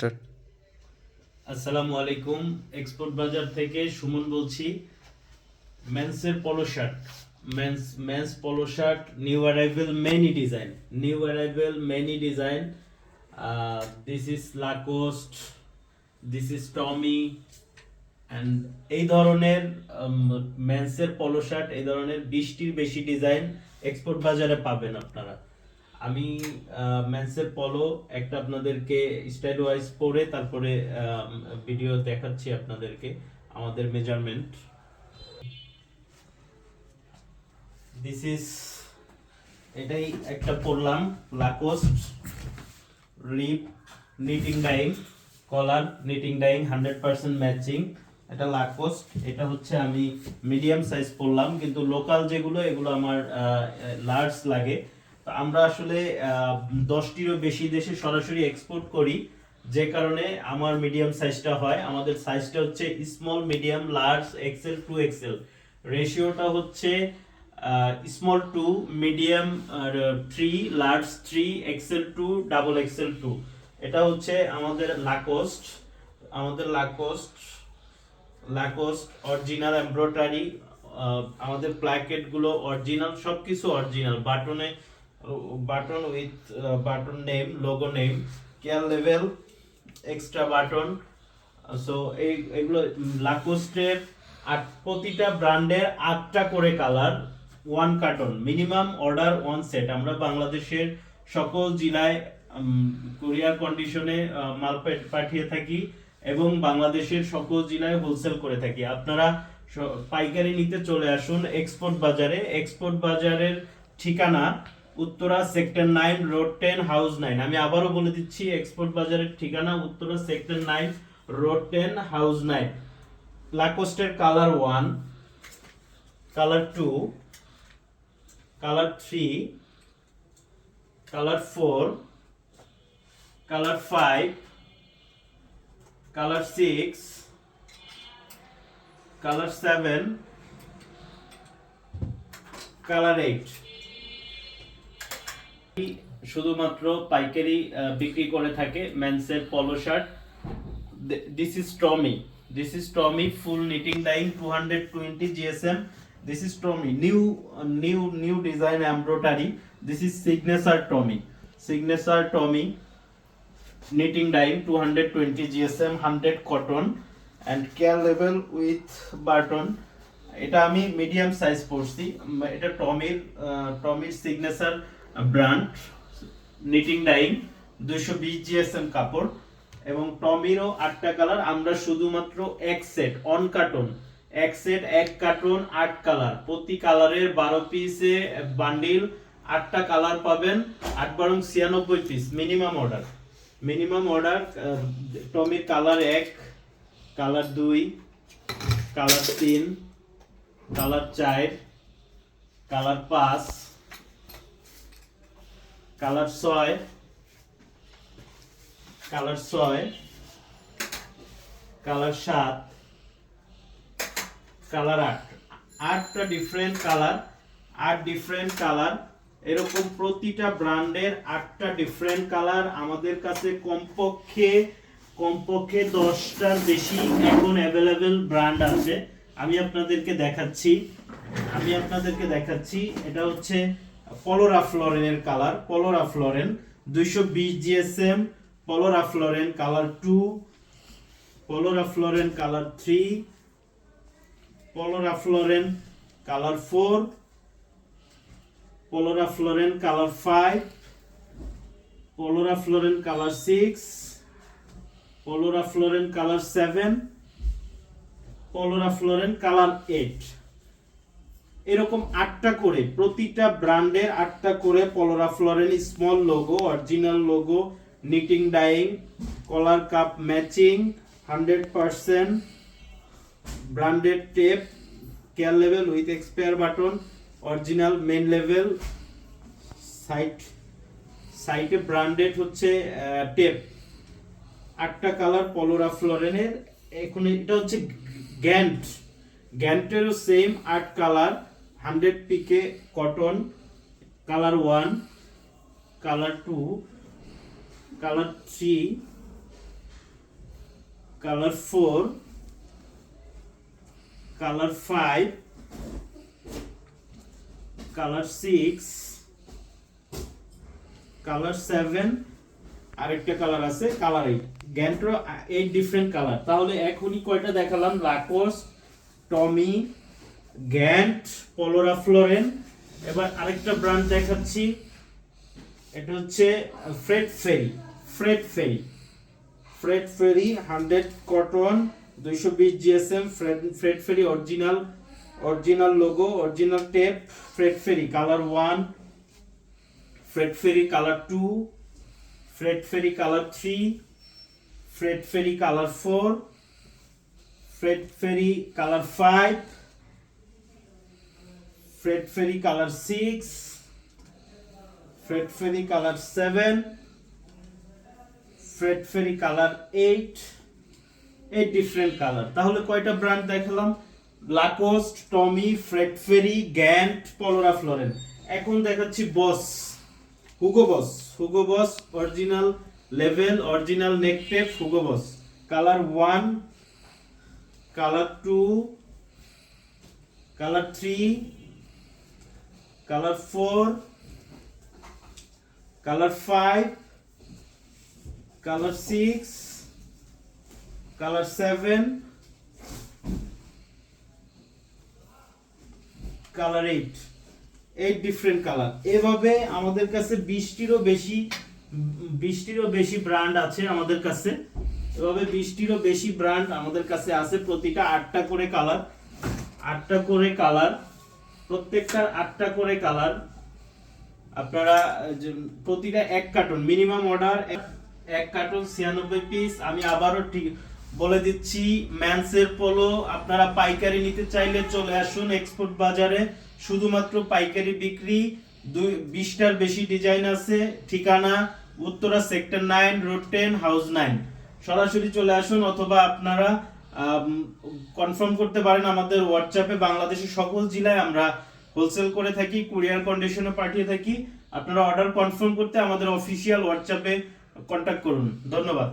Start আসসালামু আলাইকুম। Export বাজার থেকে সুমন বলছি। মেন্সের polo shirt men's men's polo shirt new arrival many design new arrival many design this is Lacoste this is Tommy and এই ধরনের মেন্সের polo shirt এই ধরনের বিশটির বেশি ডিজাইন এক্সপোর্ট বাজারে পাবেন আপনারা। আমি মেন্সের পলো একটা আপনাদেরকে স্টাইল ওয়াইজ পরে তারপরে ভিডিও দেখাচ্ছি আপনাদেরকে, আমাদের মেজারমেন্ট দিস ইজ এটাই একটা পরলাম Lacoste rib knitting dyeing collar knitting dyeing hundred percent matching এটা লাকোস্ট এটা হচ্ছে আমি মিডিয়াম সাইজ পরলাম, কিন্তু লোকাল যেগুলো, এগুলো আমার লার্জ লাগে। আমরা আসলে দশটিরও বেশি দেশে সরাসরি এক্সপোর্ট করি, যে কারণে আমার মিডিয়াম সাইজটা হয়। আমাদের সাইজটা হচ্ছে small medium large XL two XL রেশিওটা হচ্ছে small two medium three large three XL two double XL two এটা হচ্ছে আমাদের লাকোস্ট আমাদের লাকোস্ট লাকোস্ট অরিজিনাল এমব্রয়ডারি আমাদের প্ল্যাকেটগুলো অরিজিনাল সবকিছু অরিজিনাল বাটনে button with button name logo name care level extra button. So এই, এগুলো লাকোস্টের আট, প্রতিটা ব্র্যান্ডের আটটা করে colour one carton minimum order one set আমরা বাংলাদেশের সকল জেলায় কুরিয়ার কন্ডিশনে মাল পাঠিয়ে থাকি এবং বাংলাদেশের সকল জেলায় হোলসেল করে থাকি। আপনারা পাইকারি নিতে চলে আসুন এক্সপোর্ট বাজারে। এক্সপোর্ট বাজারের ঠিকানা Uttara sector nine, road ten, house nine. আমি আবারও বলে দিচ্ছি, এক্সপোর্ট বাজারের ঠিকানা Uttara sector nine, road ten, house nine. লাকোস্টের colour one colour two colour three colour four colour five colour six colour seven colour eight শুধুমাত্র পাইকারি বিক্রি করে থাকে মেন্সের polo shirt. This is Tommy this is Tommy full knitting dyeing two hundred twenty GSM this is Tommy new new new design embroidery this is signature Tommy signature Tommy knitting dyeing 220 GSM 100 cotton and care level with button এটা আমি medium size পরছি। এটা টমির টমির signature brand knitting dyeing দুইশো বিশ GSM কাপড় এবং টমিরও আটটা কালার আমরা শুধুমাত্র এক সেট অন কার্টন এক সেট এক কার্টন আট কালার প্রতি কালারের বারো পিসে বান্ডিল আটটা কালার পাবেন আট বারং ছিয়ানব্বই piece minimum order minimum order টমির colour এক কালার দুই কালার তিন কালার চার কালার পাঁচ কালার ছয়। কালার ছয়। কালার সাত। কালার আট। আটটা ডিফারেন্ট কালার আট ডিফারেন্ট কালার এরকম প্রতিটা ব্র্যান্ডের আটটা ডিফারেন্ট কালার আমাদের কাছে কমপক্ষে কমপক্ষে দশটার বেশি এখন অ্যাভেলেবেল ব্র্যান্ড আছে। আমি আপনাদেরকে দেখাচ্ছি। আমি আপনাদেরকে দেখাচ্ছি। এটা হচ্ছে পলোরা ফ্লোরেনের কালার পলোরা ফ্লোরেন দুইশো বিশ GSM পলোরা ফ্লোরেন colour two পলোরা ফ্লোরেন colour three পলোরা ফ্লোরেন colour four পলোরা ফ্লোরেন colour five পলোরা ফ্লোরেন colour six পলোরা ফ্লোরেন colour seven পলোরা ফ্লোরেন colour eight. এরকম আটটা করে, প্রতিটা ব্র্যান্ডের আটটা করে পলোরা ফ্লোরেন small logo, original logo, knitting, dyeing, কলার cup matching, hundred percent branded tape, care লেভেল with expire button, original main level, site, সাইটে branded হচ্ছে টেপ। আটটা কালার পলোরা ফ্লোরেনের এখন এটা হচ্ছে গ্যান্ট। গ্যান্টেরও সেম আট colour. Hundred pique cotton, colour one, colour two, colour three, colour four, colour five, colour six, colour seven, আরেকটা কালার আছে, কালার এইট। গ্যান্ট্রো এইট ডিফারেন্ট কালার তাহলে এখনই কয়টা দেখালাম? লাকোস টমি গ্যান্ট পলোরা ফ্লোরেন এবার আরেকটা ব্র্যান্ড দেখাচ্ছি। এটা হচ্ছে Fred Perry Fred Perry. Fred Perry, hundred cotton, দুইশো বিশ GSM, Fred Fred Perry original original logo, original tape, Fred Perry colour one, Fred Perry colour two, Fred Perry colour three, Fred Perry colour four, Fred Perry colour five Fred Perry colour six Fred Perry colour seven Fred Perry colour eight এই different colour তাহলে কয়টা brand দেখালাম? Lacoste Tommy Fred Perry Gant পলোরা ফ্লোরেন এখন দেখাচ্ছি Boss Hugo Boss Hugo Boss original level original neck tape Hugo Boss colour one colour two colour three colour four colour five colour six colour seven colour eight eight different colour এভাবে আমাদের কাছে বিশটিরও বেশি বিশটিরও বেশি brand আছে আমাদের কাছে। এভাবে বিশটিরও বেশি ব্র্যান্ড আমাদের কাছে আছে প্রতিটা আটটা করে কালার আটটা করে কালার প্রত্যেকটার আটটা করে কালার। আপনারা প্রতিটা এক কার্টুন, মিনিমাম অর্ডার এক কার্টুন ছিয়ানব্বই পিস। আমি আবারও ঠিক বলে দিচ্ছি, ম্যান্সের পোলো, আপনারা পাইকারি নিতে চাইলে চলে আসুন এক্সপোর্ট বাজারে। শুধুমাত্র পাইকারি বিক্রি, দুই, বিশটার বেশি ডিজাইন আছে, ঠিকানা Uttara sector nine, road ten, house nine. সরাসরি চলে আসুন অথবা আপনারা কনফার্ম করতে পারেন আমাদের হোয়াটসঅ্যাপে বাংলাদেশের সকল জেলায় আমরা হোলসেল করে থাকি কুরিয়ার কন্ডিশনে পাঠিয়ে থাকি। আপনারা অর্ডার কনফার্ম করতে আমাদের অফিসিয়াল হোয়াটসঅ্যাপে কন্ট্যাক্ট করুন। ধন্যবাদ।